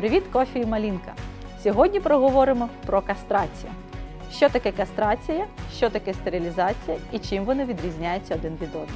Привіт, кофі і малінка! Сьогодні проговоримо про кастрацію. Що таке кастрація, що таке стерилізація і чим вони відрізняються один від одного.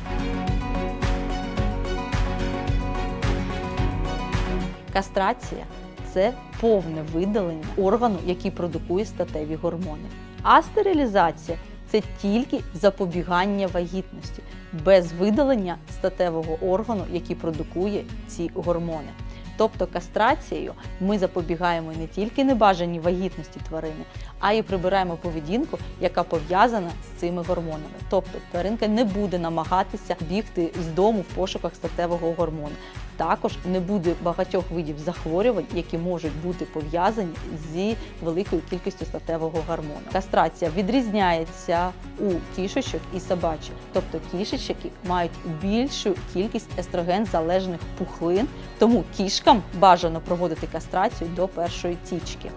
Кастрація це повне видалення органу, який продукує статеві гормони. А стерилізація це тільки запобігання вагітності без видалення статевого органу, який продукує ці гормони. Тобто кастрацією ми запобігаємо не тільки небажаній вагітності тварини, а й прибираємо поведінку, яка пов'язана з цими гормонами. Тобто тваринка не буде намагатися бігти з дому в пошуках статевого гормону. Також не буде багатьох видів захворювань, які можуть бути пов'язані зі великою кількістю статевого гормону. Кастрація відрізняється у кішечок і собачих, тобто кішечки мають більшу кількість естроген залежних пухлин, тому кішкам бажано проводити кастрацію до першої тічки.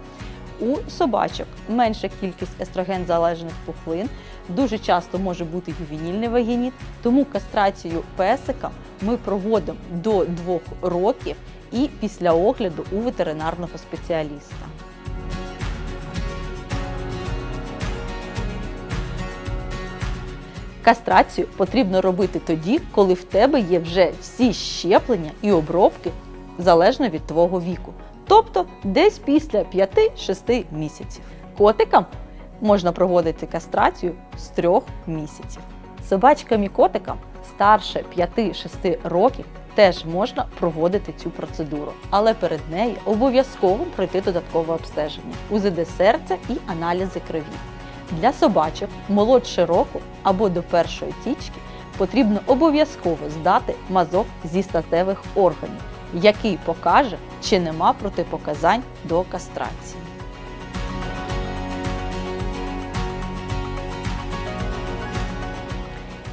У собачок менша кількість естроген залежних пухлин, дуже часто може бути ювенільний вагініт, тому кастрацію песика ми проводимо до двох років і після огляду у ветеринарного спеціаліста. Кастрацію потрібно робити тоді, коли в тебе є вже всі щеплення і обробки залежно від твого віку. Тобто десь після 5-6 місяців. Котикам можна проводити кастрацію з 3 місяців. Собачкам і котикам старше 5-6 років теж можна проводити цю процедуру, але перед нею обов'язково пройти додаткове обстеження, УЗД серця і аналізи крові. Для собачок молодше року або до першої тічки потрібно обов'язково здати мазок зі статевих органів, який покаже, чи нема протипоказань до кастрації.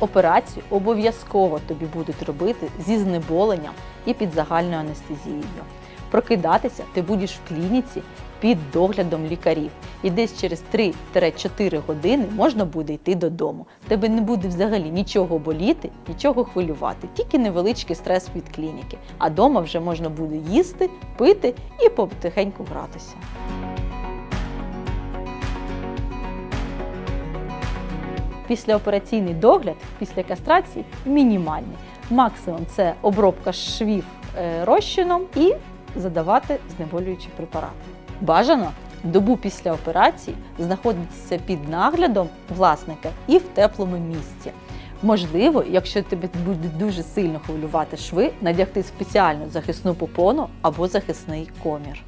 Операцію обов'язково тобі будуть робити зі знеболенням і під загальною анестезією. Прокидатися ти будеш в клініці під доглядом лікарів. І десь через 3-4 години можна буде йти додому. Тебе не буде взагалі нічого боліти, нічого хвилювати, тільки невеличкий стрес від клініки. А вдома вже можна буде їсти, пити і потихеньку гратися. Післяопераційний догляд після кастрації мінімальний. Максимум це обробка швів е, розчином і задавати знеболюючі препарати. Бажано добу після операції знаходитися під наглядом власника і в теплому місці. Можливо, якщо тебе буде дуже сильно хвилювати шви, надягти спеціальну захисну попону або захисний комір.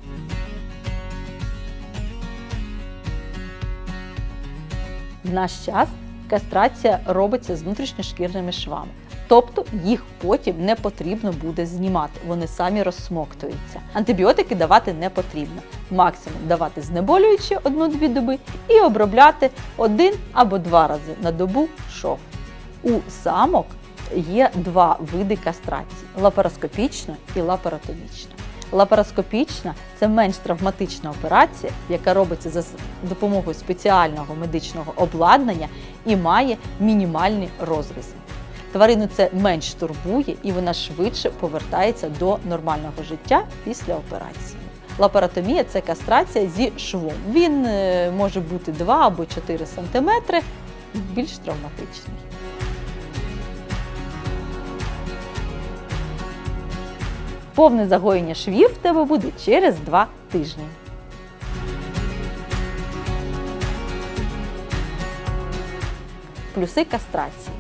В наш час кастрація робиться з внутрішньошкірними швами. Тобто їх потім не потрібно буде знімати, вони самі розсмоктуються. Антибіотики давати не потрібно. Максимум давати знеболюючи одну-дві доби і обробляти один або два рази на добу шов. У самок є два види кастрації лапароскопічна і лапаротомічна. Лапароскопічна це менш травматична операція, яка робиться за допомогою спеціального медичного обладнання і має мінімальні розрізи. Тварину це менш турбує і вона швидше повертається до нормального життя після операції. Лапаротомія це кастрація зі швом. Він е, може бути 2 або 4 см, більш травматичний. Повне загоєння швів в тебе буде через 2 тижні. Плюси кастрації.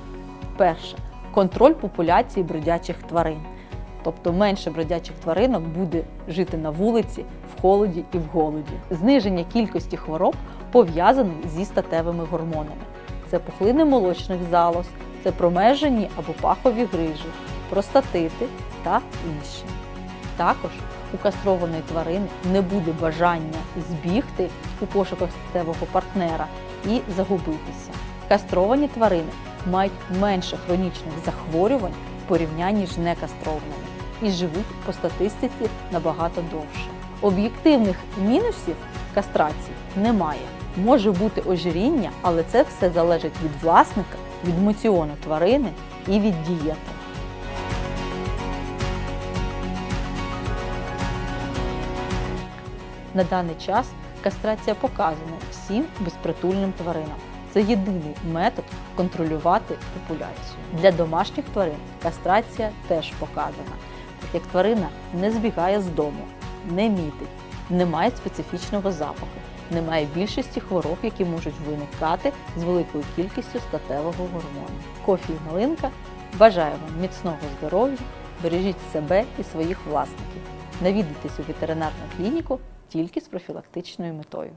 Перше контроль популяції бродячих тварин. Тобто менше бродячих тваринок буде жити на вулиці, в холоді і в голоді. Зниження кількості хвороб пов'язаних зі статевими гормонами. Це пухлини молочних залоз, це промежені або пахові грижі, простатити та інші. Також у кастрованої тварини не буде бажання збігти у пошуках статевого партнера і загубитися. Кастровані тварини мають менше хронічних захворювань в порівнянні з некастрованими і живуть по статистиці набагато довше. Об'єктивних мінусів кастрації немає. Може бути ожиріння, але це все залежить від власника, від моціону тварини і від дієти. На даний час кастрація показана всім безпритульним тваринам. Це єдиний метод контролювати популяцію. Для домашніх тварин кастрація теж показана, так як тварина не збігає з дому, не мітить, не має специфічного запаху, не має більшості хвороб, які можуть виникати з великою кількістю статевого гормону. Кофі і малинка бажаю вам міцного здоров'я, бережіть себе і своїх власників. Навідайтесь у ветеринарну клініку тільки з профілактичною метою.